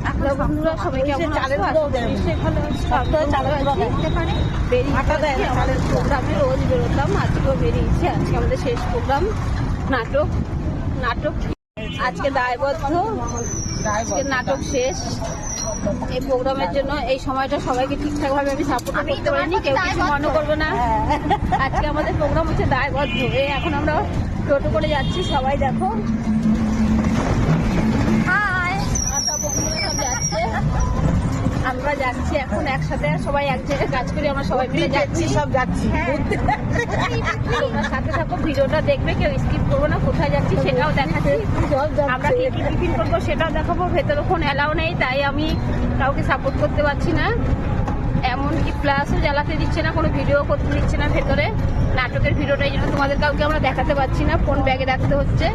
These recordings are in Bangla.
হ্যালো বন্ধুরা সবাই কেমন আছো? আমাদের প্রোগ্রামে রোজ বেরোতাম আজকেও বেরিয়েছি। আজকে আমাদের শেষ প্রোগ্রাম নাটক নাটক। আজকে দায়বদ্ধ আজকে নাটক শেষ। এই প্রোগ্রামের জন্য এই সময়টা সবাইকে ঠিকঠাক ভাবে আমি সাপোর্ট করতে পারিনি কেউ কিছু মনে করবে না। আজকে আমাদের প্রোগ্রাম হচ্ছে দায়বদ্ধ। এই এখন আমরা টোটো করে যাচ্ছি সবাই দেখো। সবাই এক জায়গায় কাজ করি আমরা সবাই মিলে যাচ্ছি। সব যাচ্ছি। তোমরা সাথে থাকো ভিডিওটা দেখবে কেউ স্কিপ করব না কোথায় যাচ্ছি সেটাও দেখাচ্ছি। আমরা কি কি টিফিন করব সেটাও দেখাবো ভেতরে ফোন এলাও নেই তাই আমি কাউকে সাপোর্ট করতে পারছি না। এমনকি প্লাসও জ্বালাতে দিচ্ছে না কোনো ভিডিও করতে দিচ্ছে না ভেতরে। নাটকের ভিডিওটা এই জন্য তোমাদের কাউকে আমরা দেখাতে পারছি না ফোন ব্যাগে রাখতে হচ্ছে।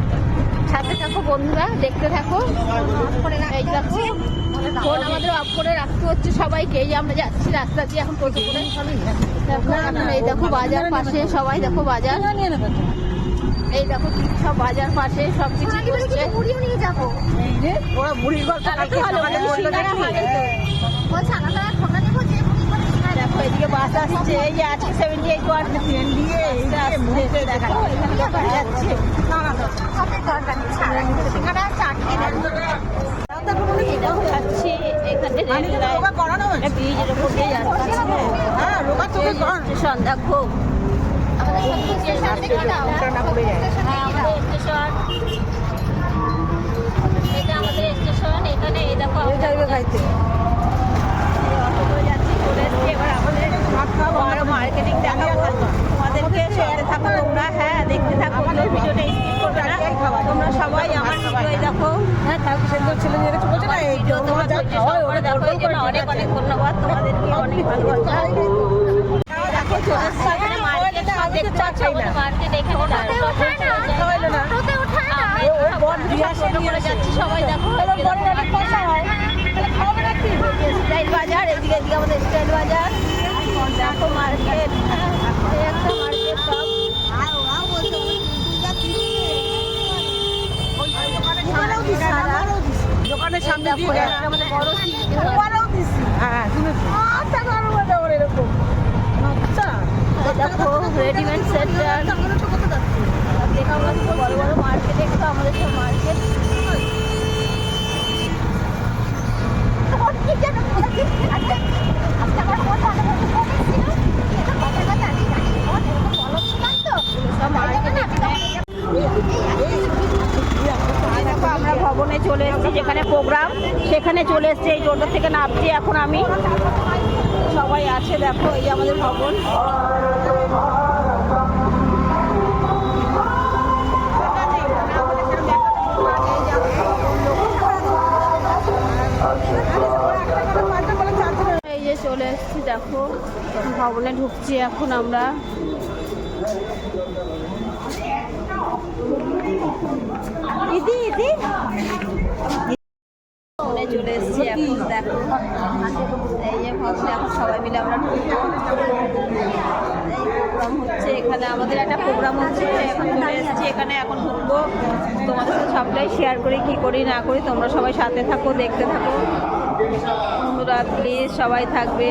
সাথে থাকো বন্ধুরা দেখতে থাকো। ফোন আমাদের অফ করে রাখতে হচ্ছে সবাইকে। এই যে আমরা যাচ্ছি রাস্তা দিয়ে এখন টোটো করে। এই দেখো বাজার পাশে সবাই দেখো বাজার। এই দেখো সব বাজার পাশে সব কিছু করছে। ওরা বুড়ির ঘর তাহলে এদিকে বাস আসছে এই যে আজকে সেভেন্টি এইট ওয়ান দিয়ে দেখা এখানে যাচ্ছে এখানে ব্রিজের উপর দিয়ে যাচ্ছে হ্যাঁ না যায় হ্যাঁ আমাদের স্টেশন সবাই আমার ভিডিও দেখো হ্যাঁ কালকে সেদ্ধ ছেলে মেয়ে রেখে বলছে না এই তোমার যা খাওয়াই ওরা দেখো এই অনেক অনেক ধন্যবাদ তোমাদেরকে অনেক ভালোবাসা দেখো চলে এসছি মার্কেট দেখতে পাচ্ছ আমাদের মার্কেট এখানে খাওয়াইলো না ও ও বড় দিয়ে করে যাচ্ছি সবাই দেখো বড় পয়সা হয় স্টাইল বাজার এদিকে এদিকে আমাদের স্টাইল বাজার দেখো মার্কেট একটা দোকানের সামনে দিয়ে সিটি। হ্যাঁ, শুনেছি। আচ্ছা, এরকম। আচ্ছা। দেখো রেডিমেড তো বড় বড় মার্কেট একটু আমাদের সব মার্কেট সব মার্কেট আমরা চলে এসেছি, যেখানে প্রোগ্রাম সেখানে চলে এসেছি, এই টোটো থেকে নামছি। এখন আমি সবাই আছে, দেখো, এই আমাদের ভবন। এই যে চলে এসেছি, দেখো, ভবনে ঢুকছি এখন আমরা। ইদি ভবনে চলে এসেছি এখন দেখো। এই যে ভাবছি, এখন সবাই মিলে আমরা এই প্রোগ্রাম হচ্ছে এখানে, আমাদের একটা প্রোগ্রাম হচ্ছে। এখন চলে এসেছি এখানে, এখন ঢুকবো। তোমাদের সাথে সবটাই শেয়ার করি, কি করি, না করি, তোমরা সবাই সাথে থাকো, দেখতে থাকো। বন্ধুরা প্লিজ সবাই থাকবে।